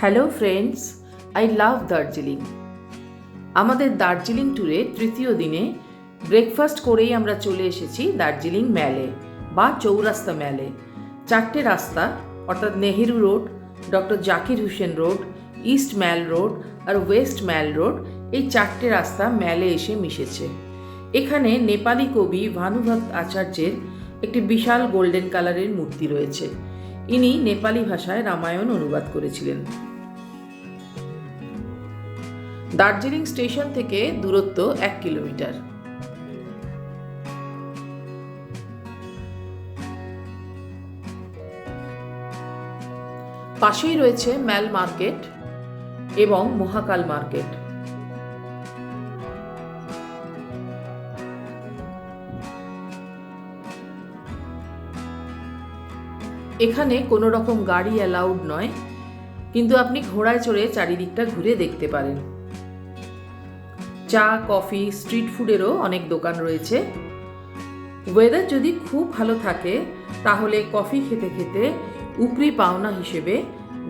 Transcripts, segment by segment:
Hello friends I love Darjeeling আমাদের দার্জিলিং ট্যুরে তৃতীয় দিনে ব্রেকফাস্ট করেই আমরা চলে এসেছি দার্জিলিং ম্যালে বা চৌরাস্তা ম্যালে চারটে রাস্তা, অর্থাৎ Nehru Road, Doctor Zakir Hussain Road, East Mall Road আর ওয়েস্ট ম্যাল রোড এই চারটে রাস্তা ম্যালে এসে মিশেছে। এখানে নেপালি কবি ভানুভক্ত আচার্যের একটি বিশাল গোল্ডেন কালারের মূর্তি রয়েছে। ইনি নেপালি ভাষায় রামায়ণ অনুবাদ করেছিলেন। দার্জিলিং স্টেশন থেকে দূরত্ব এক কিলোমিটার। পাশেই রয়েছে ম্যাল মার্কেট এবং মহাকাল মার্কেট। এখানে কোনো রকম গাড়ি অ্যালাউড নয়, কিন্তু আপনি ঘোড়ায় চড়ে চারিদিকটা ঘুরে দেখতে পারেন। চা, কফি স্ট্রিট ফুডেরও অনেক দোকান রয়েছে। ওয়েদার যদি খুব ভালো থাকে, তাহলে কফি খেতে খেতে উপরি পাওনা হিসেবে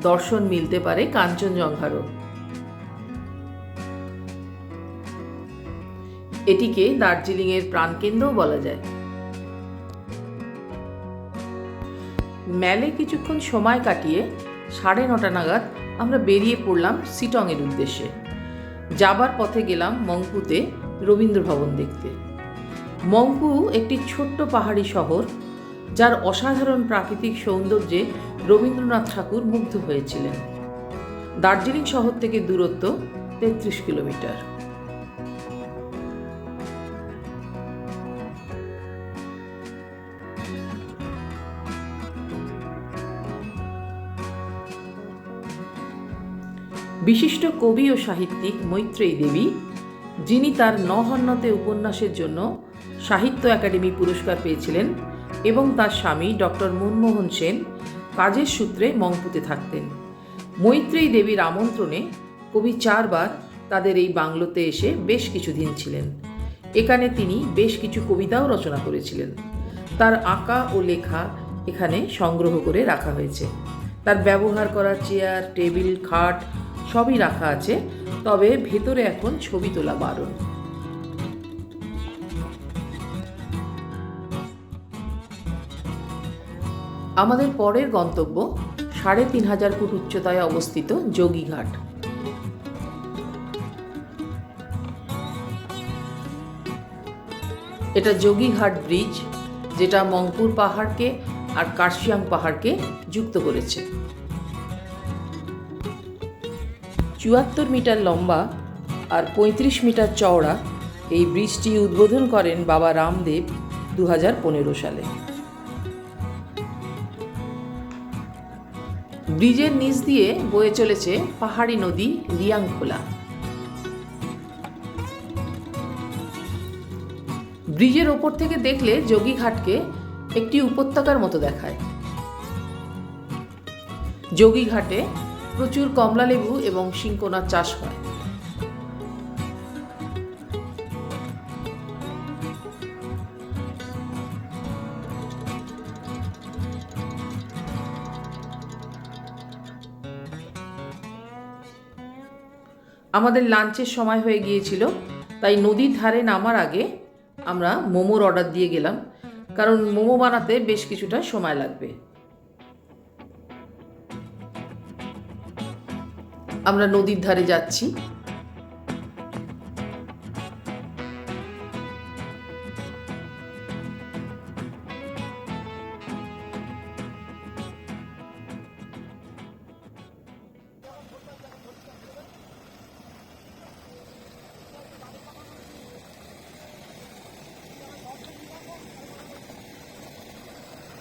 দর্শন মিলতে পারে কাঞ্চনজঙ্ঘারও। এটিকে দার্জিলিংয়ের প্রাণকেন্দ্রও বলা যায়। ম্যালে কিছুক্ষণ সময় কাটিয়ে সাড়ে নটা নাগাদ আমরা বেরিয়ে পড়লাম সিটংয়ের উদ্দেশ্যে। যাবার পথে গেলাম মংপুতে রবীন্দ্র ভবন দেখতে। মংপু একটি ছোট্ট পাহাড়ি শহর, যার অসাধারণ প্রাকৃতিক সৌন্দর্যে রবীন্দ্রনাথ ঠাকুর মুগ্ধ হয়েছিলেন। দার্জিলিং শহর থেকে দূরত্ব তেত্রিশ কিলোমিটার। বিশিষ্ট কবি ও সাহিত্যিক মৈত্রেয়ী দেবী, যিনি তার নহন্নতে উপন্যাসের জন্য সাহিত্য একাডেমি পুরস্কার পেয়েছিলেন এবং তার স্বামী ডক্টর মনমোহন সেন কাজের সূত্রে মংপুতে থাকতেন। মৈত্রেয়ী দেবীর আমন্ত্রণে কবি চারবার তাদের এই বাংলোতে এসে বেশ কিছুদিন ছিলেন। এখানে তিনি বেশ কিছু কবিতাও রচনা করেছিলেন। তার আঁকা ও লেখা এখানে সংগ্রহ করে রাখা হয়েছে। তার ব্যবহার করা চেয়ার, টেবিল, খাট সবই রাখা আছে, তবে ভেতরে এখন ছবি তোলা বারণ। আমাদের পরের গন্তব্য সাড়ে তিন হাজার ফুট উচ্চতায় অবস্থিত যোগীঘাট এটা যোগীঘাট ব্রিজ, যেটা মংপুর পাহাড়কে আর কার্শিয়াং পাহাড়কে যুক্ত করেছে। চুয়াত্তর মিটার লম্বা আর পঁয়ত্রিশ মিটার চওড়া এই ব্রিজটি উদ্বোধন করেন বাবা রামদেব দু সালে। ব্রিজের নিচ দিয়ে বয়ে চলেছে পাহাড়ি নদী রিয়াংখোলা ব্রিজের ওপর থেকে দেখলে যোগীঘাটকে একটি উপত্যকার মতো দেখায়। যোগীঘাটে প্রচুর কমলালেবু এবং শিঙ্কোনার চাষ হয়। আমাদের লাঞ্চের সময় হয়ে গিয়েছিল, তাই নদীর ধারে নামার আগে আমরা মোমোর অর্ডার দিয়ে গেলাম, কারণ মোমো বানাতে বেশ কিছুটা সময় লাগবে। আমরা নদীর ধারে যাচ্ছি।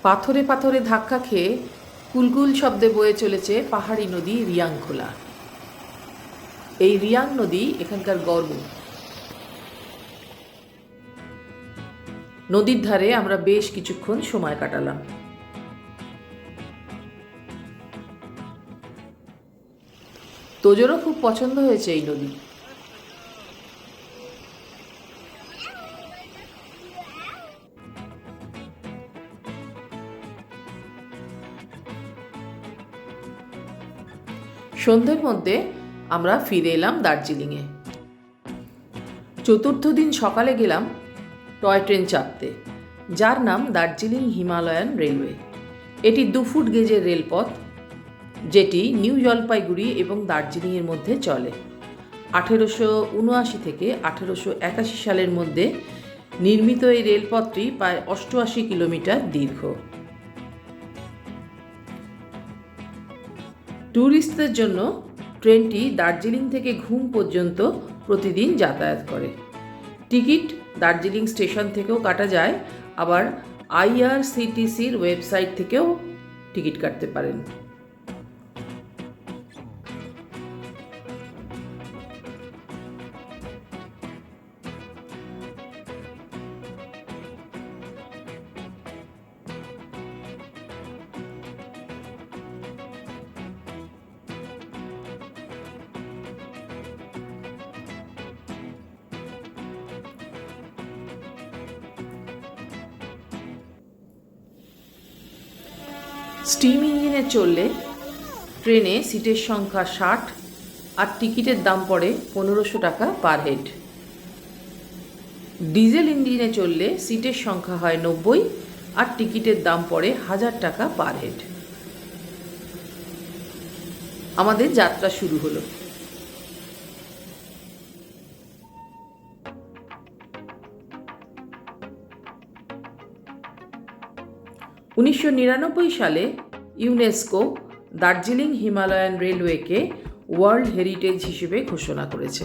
পাথরে পাথরে ধাক্কা খেয়ে কুলকুল শব্দে বয়ে চলেছে পাহাড়ি নদী রিয়াংখোলা। এই রিয়াং নদী এখানকার গর্ব। নদীর ধারে আমরা বেশ কিছুক্ষণ সময় কাটালাম। তোজোরও খুব পছন্দ হয়েছে এই নদী। সন্ধ্যের মধ্যে আমরা ফিরে এলাম দার্জিলিংয়ে। চতুর্থ দিন সকালে গেলাম টয় ট্রেন চাপতে, যার নাম দার্জিলিং হিমালয়ান রেলওয়ে। এটি দু ফুট গেজের রেলপথ, যেটি নিউ জলপাইগুড়ি এবং দার্জিলিংয়ের মধ্যে চলে। আঠেরোশো উনআশি থেকে আঠেরোশো একাশি সালের মধ্যে নির্মিত এই রেলপথটি প্রায় অষ্টআশি কিলোমিটার দীর্ঘ। ট্যুরিস্টদের জন্য ট্রেনটি দার্জিলিং থেকে ঘুম পর্যন্ত প্রতিদিন যাতায়াত করে। টিকিট দার্জিলিং স্টেশন থেকেও কাটা যায়, আবার আইআরসিটিসির ওয়েবসাইট থেকেও টিকিট কাটতে পারেন। স্টিম ইঞ্জিনে চললে ট্রেনে সিটের সংখ্যা ষাট আর টিকিটের দাম পড়ে পনেরোশো টাকা পার হেড। ডিজেল ইঞ্জিনে চললে সিটের সংখ্যা হয় নব্বই আর টিকিটের দাম পড়ে হাজার টাকা পার হেড। আমাদের যাত্রা শুরু হলো। উনিশশো নিরানব্বই সালে ইউনেস্কো দার্জিলিং হিমালয়ান রেলওয়েকে ওয়ার্ল্ড হেরিটেজ হিসেবে ঘোষণা করেছে।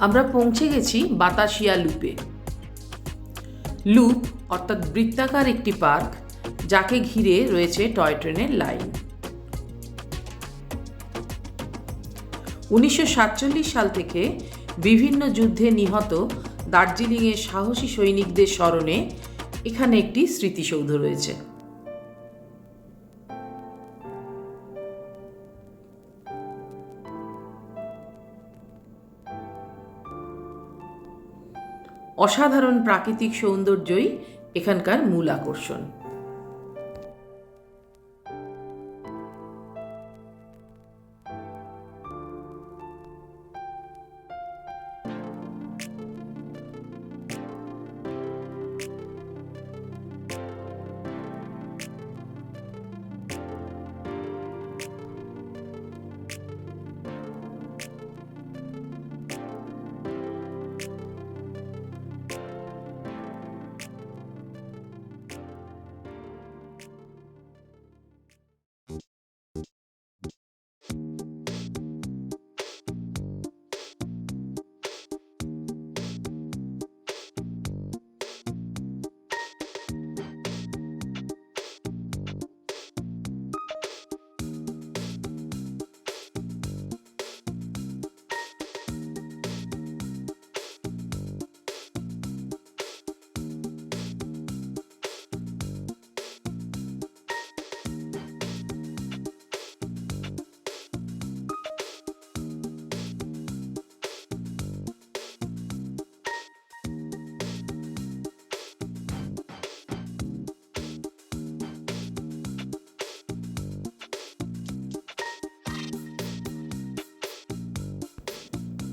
আমরা পৌঁছে গেছি বাতাসিয়া লুপে। লুপ অর্থাৎ বৃত্তাকার একটি পার্ক যাকে ঘিরে রয়েছে টয় ট্রেনের লাইন। উনিশশো সাতচল্লিশ সাল থেকে বিভিন্ন যুদ্ধে নিহত দার্জিলিংয়ের সাহসী সৈনিকদের স্মরণে এখানে একটি স্মৃতিসৌধ রয়েছে। অসাধারণ প্রাকৃতিক সৌন্দর্যই এখানকার মূল আকর্ষণ।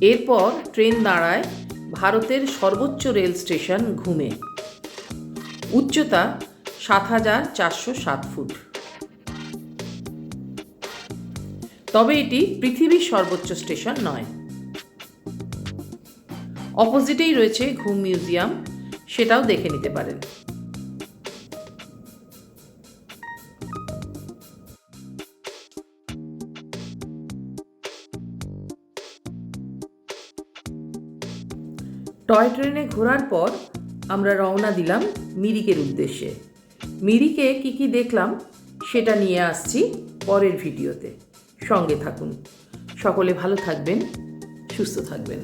এরপর ট্রেন দাঁড়ায় ভারতের সর্বোচ্চ রেল স্টেশন ঘুমে। উচ্চতা সাত হাজার চারশো সাত ফুট। তবে এটি পৃথিবীর সর্বোচ্চ স্টেশন নয়। অপোজিটেই রয়েছে ঘুম মিউজিয়াম, সেটাও দেখে নিতে পারেন। টয় ট্রেনে ঘোরার পর আমরা রওনা দিলাম মিরিকের উদ্দেশ্যে। মিরিকে কি কি দেখলাম সেটা নিয়ে আসছি পরের ভিডিওতে। সঙ্গে থাকুন। সকলে ভালো থাকবেন, সুস্থ থাকবেন।